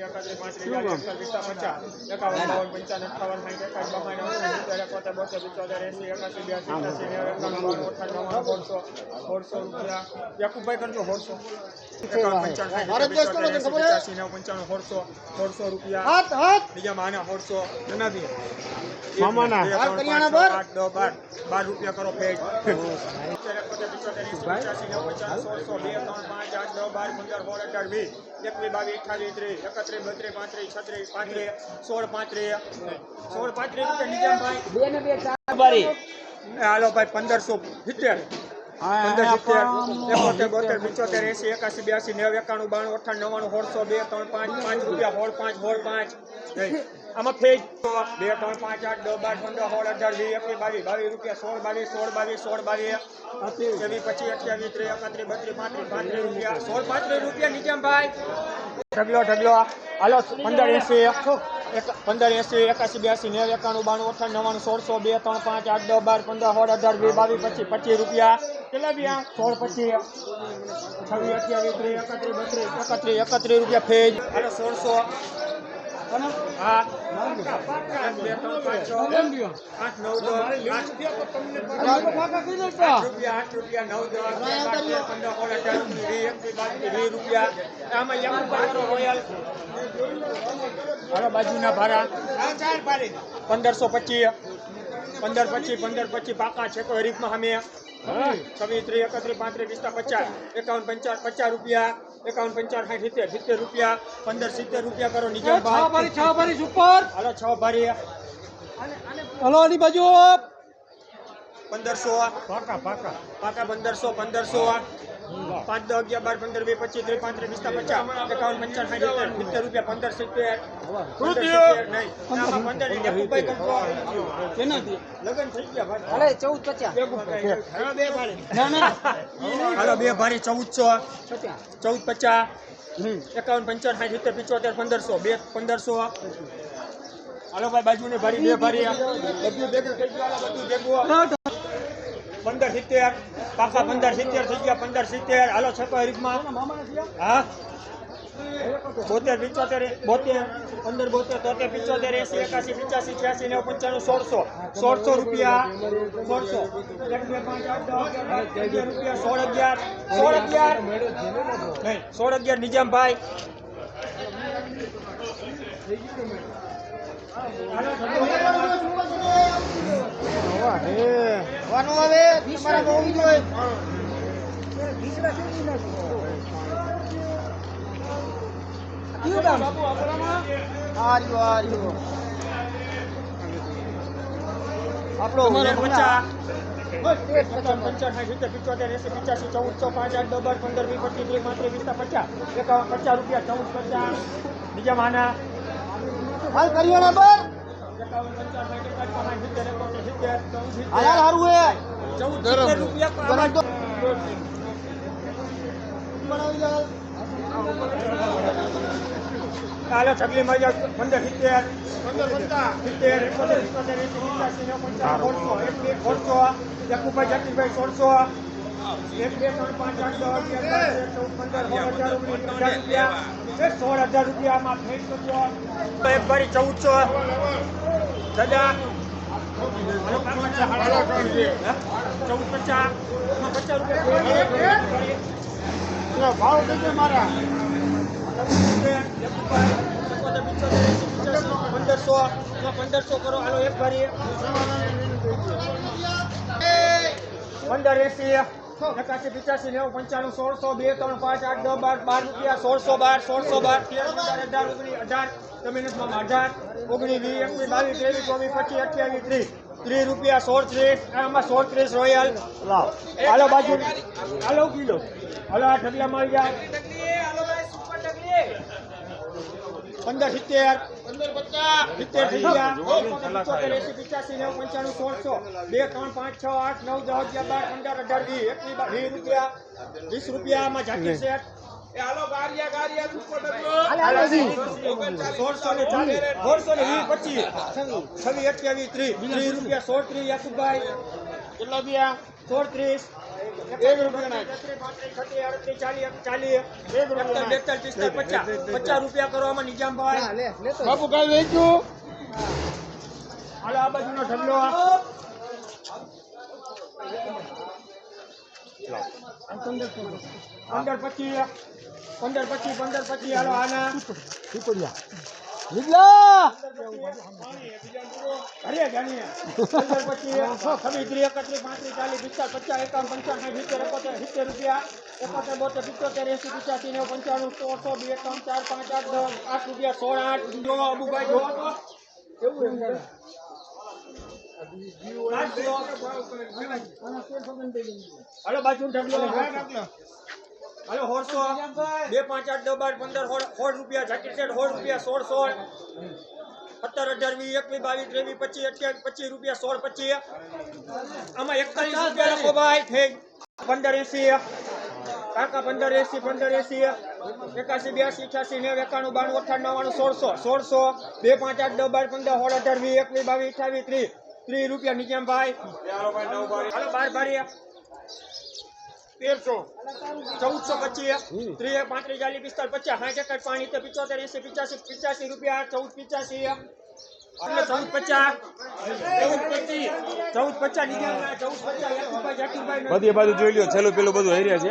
એસી એકાત્રીસ પાંત્રીસ ચાલીસ પિસ્તાલીસ પચાસ એકાવન યાકુબભાઈ કરજો સોળસો એકાવન પંચાવન સાઠ સિત્તેર પિચોતેર એસી પચાસી નેવું પંચાણું સોળસો સોળસો રૂપિયા. હાથ હાથ. બીજા માના સોળસો. જણાવીએ મામાના. બે, ત્રણ, પાંચ, આઠ, દસ, બાર પંદર કરો પેજ એકવીસ બાવીસ અઠાવીસ ત્રીસ. એકત્રીસ બત્રીસ પાંત્રીસ છત્રીસ પાંત્રીસ સોળ પાંત્રીસ. સોળ પાંત્રીસ રૂપિયા નિજામભાઈ બે ને બે ચાર. બારી. એ હાલો ભાઈ પંદરસો સિત્તેર. પંદર બોતેર પંચોતેર એસી એકાસી બ્યાસી નેવ એકાણું બાણું અઠાણું નવ્વાણું સોળસો બે ત્રણ પાંચ પાંચ રૂપિયા હોળ પાંચ હોળ પાંચ. આમાં ફેજ. બે ત્રણ પાંચ આઠ દસ બાર પંદર સોળ અઢાર વીસ એકવીસ બાવીસ બાવીસ રૂપિયા સોળ બાવીસ સોળ બાવીસ સોળ બાવીસ. ત્રેવીસ પચીસ અઠ્યાવીસ ત્રીસ એકત્રીસ બત્રીસ પાંત્રીસ પાંત્રીસ રૂપિયા. સોળ પાંત્રીસ રૂપિયા નિજામભાઈ ઢગલો ઢગલો. હાલો પંદર એસી એક- પંદર એસી એકાસી બ્યાસી નેવું, એકાણું, બાણું, અઠાણું, નવ્વાણું સોળસો બે, ત્રણ, પાંચ, આઠ, દસ, બાર, પંદર, સોળ, અઢાર, વીસ, બાવીસ, પચીસ પચીસ રૂપિયા. કેટલા બિયા સોળ, પચીસ. છવ્વીસ, અઠ્યાવીસ, ત્રીસ, એકત્રીસ, બત્રીસ, એકત્રીસ એકત્રીસ રૂપિયા ફેજ. અને સોળસો. બાજુના ભાડા પંદરસો પચીસ. પંદર પચીસ પંદર પચીસ પાકા છે તો હરીફમાં અમે છવ્વીસ ત્રીસ એકત્રીસ પાંત્રીસ પિસ્તા પચાસ એકાવન પંચાવન પચાસ રૂપિયા એકાવન પંચાવન સાઠ સિત્તેર સિત્તેર રૂપિયા પંદર સિત્તેર રૂપિયા કરો નિજામભાઈ છ બારી ઉપર હાલો છ ભારી. હલો આની બાજુ પંદરસો. પાકા પાકા. પાકા પંદરસો પંદરસો. પાંચ દસ અગિયાર બાર પંદર બે પચીસ ત્રીસ પાંત્રીસ પિસ્તા પચાસ એકાવન પંચાવન સાઠ સિત્તેર રૂપિયા પંદર સિત્તેર પંદર. લગ્ન થઈ ગયા ચૌદ પચાસ. ના ના. બે ભારી ચૌદસો. ચૌદ પચાસ. એકાવન પંચાવન સાઠ સિત્તેર પિચોતેર પંદરસો. બે પંદરસો. હાલો ભાઈ બાજુની ભારી બે ભારી. બધું ભેગું થઈ ગયું બધું ભેગું. પંદર સિત્તેર પાકા પંદર સિત્તેર થઈ ગયા પંદર સિત્તેર. હાલો છકો હરીફમાં. હા? બોતેર પિચોતેર બોતેર. પંદર બોતેર તોતેર પિચોતેર એસી એકાસી પિચાસી છ્યાસી નેવું પંચાણું સોળસો. સોળસો રૂપિયા. સોળસો. રૂપિયા. સોળ અગિયાર. સોળ અગિયાર. નહીં સોળ અગિયાર નિજામભાઈ. વાનું હવે તમારા બહુ જોઈએ આપણો પચાસ બીજા માના? હાલ કર્યો ને હાલ હારું હે. ચૌદ રૂપિયા ગરમ તો. હાલો માં જાઓ, પંદર સિત્તેર. પંદર પચાસ સિત્તેર એકોતેર સિત્તોતેર નેવું પંચાવન સોળસો એક બે સોળસો. યાકુબભાઈ જગદીશભાઈ સોળસો. એક બે ત્રણ પાંચ આઠ દસ અગિયાર ચૌદ પંદર સોળ હજાર રૂપિયા. સોળ હજાર રૂપિયામાં ફેર કરજો એક બારી ચૌદસો. દાદા. ચૌદ પચાસ પચાસ રૂપિયા ભાવ કઈ મારા પંદરસો પંદરસો કરો, હાલો એક ભરી. પંદર એસી એકાસી પિચાસી નેવું પંચાણું સોળસો બે ત્રણ પાંચ આઠ દસ બાર બાર રૂપિયા સોળસો બાર સોળસો બાર તેર પંદર અઢાર ઓગણીસ અઢાર જમીનમાં અઢાર ઓગણીસ વીસ એકવીસ બાવીસ ત્રેવીસ ચોવીસ પચીસ અઠ્યાવીસ ત્રીસ ત્રીસ રૂપિયા સોળ ત્રીસ આમાં સોળ ત્રીસ રોયલ હાલો બાજુ. હાલો કિલો. હાલો આ ઢગલા મળી જાય પંદર સિત્તેર. બે ત્રણ પાંચ છ આઠ નવ દસ અગિયાર બાર પંદર અઢાર વીસ એકવીસ વીસ રૂપિયા વીસ રૂપિયામાં સેટ સોળસો ને વીસ પચીસ. છવ્વીસ અઠ્યાવીસ ત્રીસ. ત્રીસ રૂપિયા સોળ ત્રીસ યાસુભાઈ. કેટલા રૂપિયા? સોળ ત્રીસ એક રૂપિયા નાખ. પચાસ રૂપિયા કરવામાં નિજામ ભાઈ. બાપુ કઈ વેચ્યું? હાલો આ બાજુનો ઢગલો પંદર પચીસ પંદર પચીસ પંદર પચીસ હાલો આના. જાણીએ. પચીસ છવ્વીસ ત્રીસ એકત્રીસ પાંત્રીસ ચાલીસ પિસ્તાલીસ પચાસ એકાવન પંચાવન સિત્તેર એકોતેર સિત્તેર રૂપિયા. એકોતેર બોતેર પિત્તોતેર એસી પિચાસી નેવું પંચાણું સોળસો બે ત્રણ ચાર પાંચ આઠ દસ આઠ રૂપિયા સોળ આઠ. જો અબુભાઈ જો. હાલો બાજુ ઢગલો. હાલો હોળસો બે પાંચ આઠ દસ બાર પંદર સોળ રૂપિયા જાકીર સેટ સોળ રૂપિયા સોળ સોળ સત્તર અઢાર વીસ એકવીસ બાવીસ ત્રેવીસ પચીસ અઠ્યાવીસ પચીસ રૂપિયા સોળ પચીસ. આમાં એકતાલીસ રૂપિયા લખો ભાઈ થઈ. પંદર એસી. કાકા પંદર એસી પંદર એસી. એકાસી બ્યાસી અઠ્યાસી નેવ એકાણું બાણું અઠાણું નવ્વાણું સોળસો સોળસો બે પાંચ આઠ દસ બાર પંદર સોળ અઢાર વી એકવીસ બાવીસ અઠાવીસ ત્રીસ. ત્રીસ રૂપિયા નીચે ભાઈ. બાર બારી તેરસો ચૌદસો પચીસ ત્રીસ પાંત્રીસ ચાલીસ પિસ્તાલીસ પચાસ સાઠ એકર પાણી તો પિચોતેર એસી પિચાસી પિચાસી રૂપિયા ચૌદ પિચાસી એટલે ચૌદ પચાસ ચૌદ પચીસ ચૌદ પચાસ નીકળ્યા ચૌદ પચાસ યાકુબભાઈ જાકીરભાઈ બધી બાજુ જોઈ લ્યો છેલ્લું પેલું બધું હર્યા છે.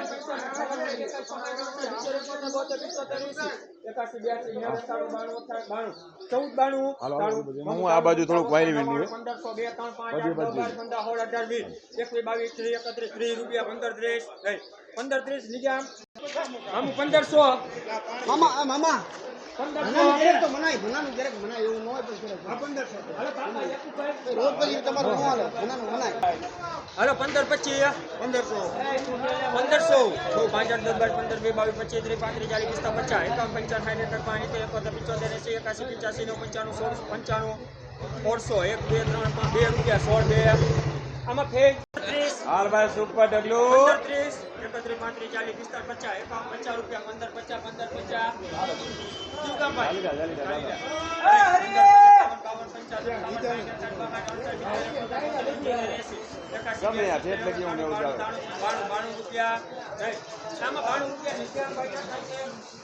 એકાસી બ્યાસી નેવું એકાણું બાણું અઠાણું બાણું ચૌદ બાણું હાલો, હાલો, બધું. હું આ બાજુ થોડુંક વાયરી વીંડ્યું પંદરસો બે ત્રણ પાંચ આઠ બાર પંદર. સોળ અઢાર વીસ એકવીસ બાવીસ ત્રીસ એકત્રીસ ત્રીસ રૂપિયા પંદર ત્રીસ પંદર ત્રીસ આમ પંદરસો. મામા મામા. તો પણ હાલો પંદર પચીસ પંદરસો. પંદરસો. પાંચ આઠ દસ બાર પંદર બે બાવીસ પચીસ ત્રીસ પાંત્રીસ ચાલીસ પિસ્તાલીસ પચાસ એકાવન પંચાવન સાઠ એકર પાંચ એકોતેર પિચોતેર એસી એકાસી પંચ્યાસી નવ પંચાણું સોળ પંચાણું સોળસો. એક બે ત્રણ પાંચ બે રૂપિયા સોળ બે. આમાં ફેર. ત્રીસ હાલ ભાઈ સુપર ડગલું. ત્રીસ. એકત્રીસ પાંત્રીસ ચાલીસ પિસ્તાલીસ પચાસ એકાવન પચાસ રૂપિયા પંદર પચાસ પંદર પચાસ શું કામ ભાઈ. બાણું રૂપિયા. આમાં બાણું રૂપિયા